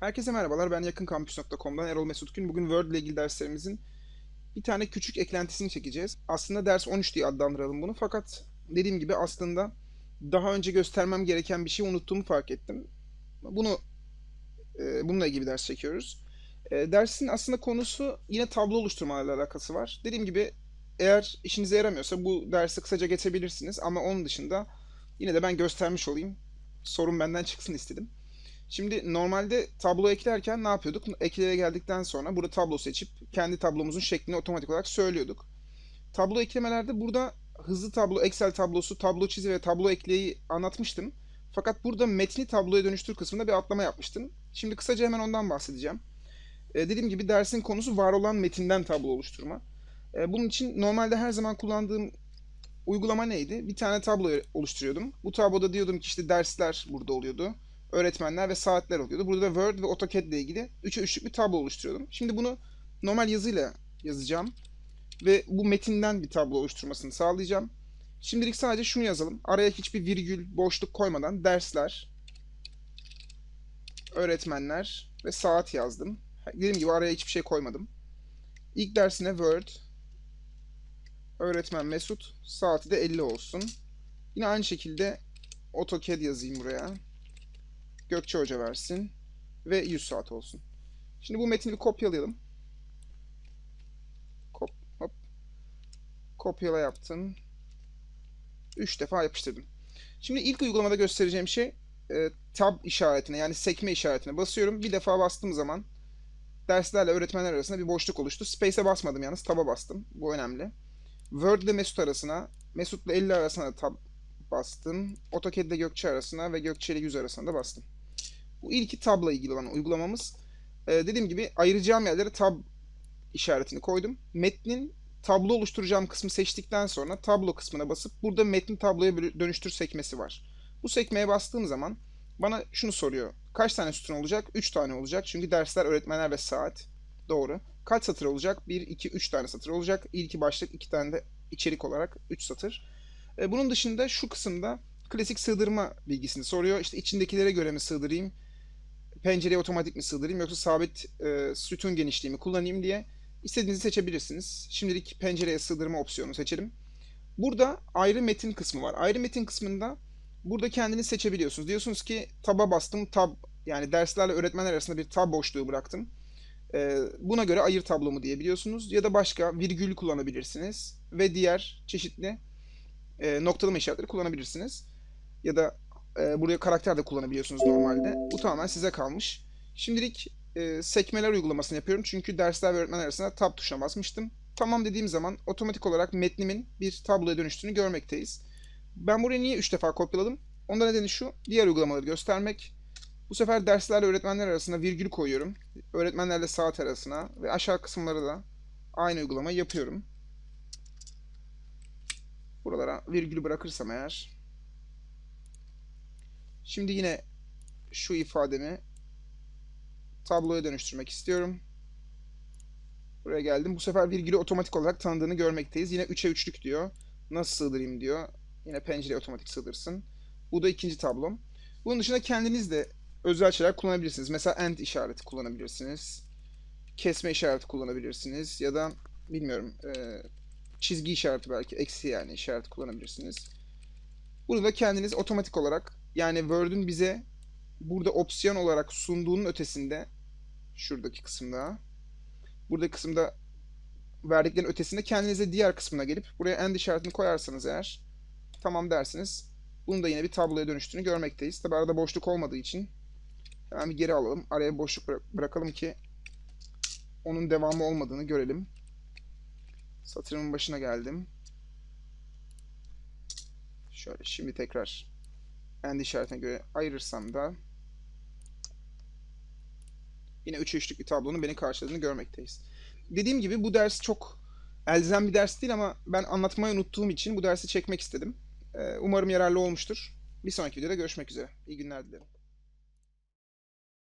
Herkese merhabalar. Ben yakınkampüs.com'dan Erol Mesut Gün. Bugün Word ile ilgili derslerimizin bir tane küçük eklentisini çekeceğiz. Aslında ders 13 diye adlandıralım bunu. Fakat dediğim gibi aslında daha önce göstermem gereken bir şey unuttuğumu fark ettim. Bunu e, bununla ilgili bir ders çekiyoruz. E, dersin aslında konusu yine tablo oluşturmayla alakası var. Dediğim gibi eğer işinize yaramıyorsa bu dersi kısaca geçebilirsiniz ama onun dışında yine de ben göstermiş olayım. Sorun benden çıksın istedim. Şimdi normalde tablo eklerken ne yapıyorduk? Ekleye geldikten sonra burada tablo seçip kendi tablomuzun şeklini otomatik olarak söylüyorduk. Tablo eklemelerde burada hızlı tablo, Excel tablosu, tablo çizi ve tablo ekleyi anlatmıştım. Fakat burada metni tabloya dönüştür kısmında bir atlama yapmıştım. Şimdi kısaca hemen ondan bahsedeceğim. Ee, dediğim gibi dersin konusu var olan metinden tablo oluşturma. Ee, bunun için normalde her zaman kullandığım uygulama neydi? Bir tane tablo oluşturuyordum. Bu tabloda diyordum ki işte dersler burada oluyordu öğretmenler ve saatler oluyordu. Burada da Word ve AutoCAD ile ilgili 3'e 3'lük bir tablo oluşturuyordum. Şimdi bunu normal yazıyla yazacağım. Ve bu metinden bir tablo oluşturmasını sağlayacağım. Şimdilik sadece şunu yazalım. Araya hiçbir virgül, boşluk koymadan dersler, öğretmenler ve saat yazdım. Dediğim gibi araya hiçbir şey koymadım. İlk dersine Word, öğretmen Mesut, saati de 50 olsun. Yine aynı şekilde AutoCAD yazayım buraya. Gökçe Hoca versin. Ve 100 saat olsun. Şimdi bu metni bir kopyalayalım. Kop, hop. Kopyala yaptım. 3 defa yapıştırdım. Şimdi ilk uygulamada göstereceğim şey e, tab işaretine yani sekme işaretine basıyorum. Bir defa bastığım zaman derslerle öğretmenler arasında bir boşluk oluştu. Space'e basmadım yalnız tab'a bastım. Bu önemli. Word ile Mesut arasına, Mesut ile 50 arasına tab bastım. AutoCAD ile Gökçe arasına ve Gökçe ile 100 arasına da bastım. Bu ilki tabla ilgili olan uygulamamız. Ee, dediğim gibi ayıracağım yerlere tab işaretini koydum. Metnin tablo oluşturacağım kısmı seçtikten sonra tablo kısmına basıp burada metni tabloya dönüştür sekmesi var. Bu sekmeye bastığım zaman bana şunu soruyor. Kaç tane sütun olacak? 3 tane olacak. Çünkü dersler, öğretmenler ve saat. Doğru. Kaç satır olacak? 1, 2, 3 tane satır olacak. İlki başlık, 2 tane de içerik olarak 3 satır. Ee, bunun dışında şu kısımda klasik sığdırma bilgisini soruyor. İşte içindekilere göre mi sığdırayım? Pencereye otomatik mi sığdırayım yoksa sabit e, sütun genişliğimi kullanayım diye istediğinizi seçebilirsiniz. Şimdilik pencereye sığdırma opsiyonu seçelim. Burada ayrı metin kısmı var. Ayrı metin kısmında burada kendiniz seçebiliyorsunuz. Diyorsunuz ki taba bastım. Tab yani derslerle öğretmenler arasında bir tab boşluğu bıraktım. E, buna göre ayır tablomu diyebiliyorsunuz. Ya da başka virgül kullanabilirsiniz. Ve diğer çeşitli e, noktalama işaretleri kullanabilirsiniz. Ya da e, buraya karakter de kullanabiliyorsunuz normalde. Bu tamamen size kalmış. Şimdilik e, sekmeler uygulamasını yapıyorum. Çünkü dersler ve öğretmen arasında tab tuşuna basmıştım. Tamam dediğim zaman otomatik olarak metnimin bir tabloya dönüştüğünü görmekteyiz. Ben buraya niye 3 defa kopyaladım? Onda nedeni şu. Diğer uygulamaları göstermek. Bu sefer derslerle öğretmenler arasında virgül koyuyorum. Öğretmenlerle saat arasına ve aşağı kısımları da aynı uygulamayı yapıyorum. Buralara virgülü bırakırsam eğer Şimdi yine şu ifademi tabloya dönüştürmek istiyorum. Buraya geldim. Bu sefer virgülü otomatik olarak tanıdığını görmekteyiz. Yine 3'e 3'lük diyor. Nasıl sığdırayım diyor. Yine pencereye otomatik sığdırsın. Bu da ikinci tablom. Bunun dışında kendiniz de özel şeyler kullanabilirsiniz. Mesela end işareti kullanabilirsiniz. Kesme işareti kullanabilirsiniz. Ya da bilmiyorum e, çizgi işareti belki eksi yani işareti kullanabilirsiniz. Bunu da kendiniz otomatik olarak yani Word'ün bize burada opsiyon olarak sunduğunun ötesinde şuradaki kısımda buradaki kısımda verdiklerin ötesinde kendinize diğer kısmına gelip buraya end işaretini koyarsanız eğer tamam dersiniz. Bunun da yine bir tabloya dönüştüğünü görmekteyiz. Tabi arada boşluk olmadığı için hemen bir geri alalım. Araya boşluk bıra bırakalım ki onun devamı olmadığını görelim. Satırımın başına geldim. Şöyle şimdi tekrar end işaretine göre ayırırsam da yine 3'e 3'lük bir tablonun beni karşıladığını görmekteyiz. Dediğim gibi bu ders çok elzem bir ders değil ama ben anlatmayı unuttuğum için bu dersi çekmek istedim. Umarım yararlı olmuştur. Bir sonraki videoda görüşmek üzere. İyi günler dilerim.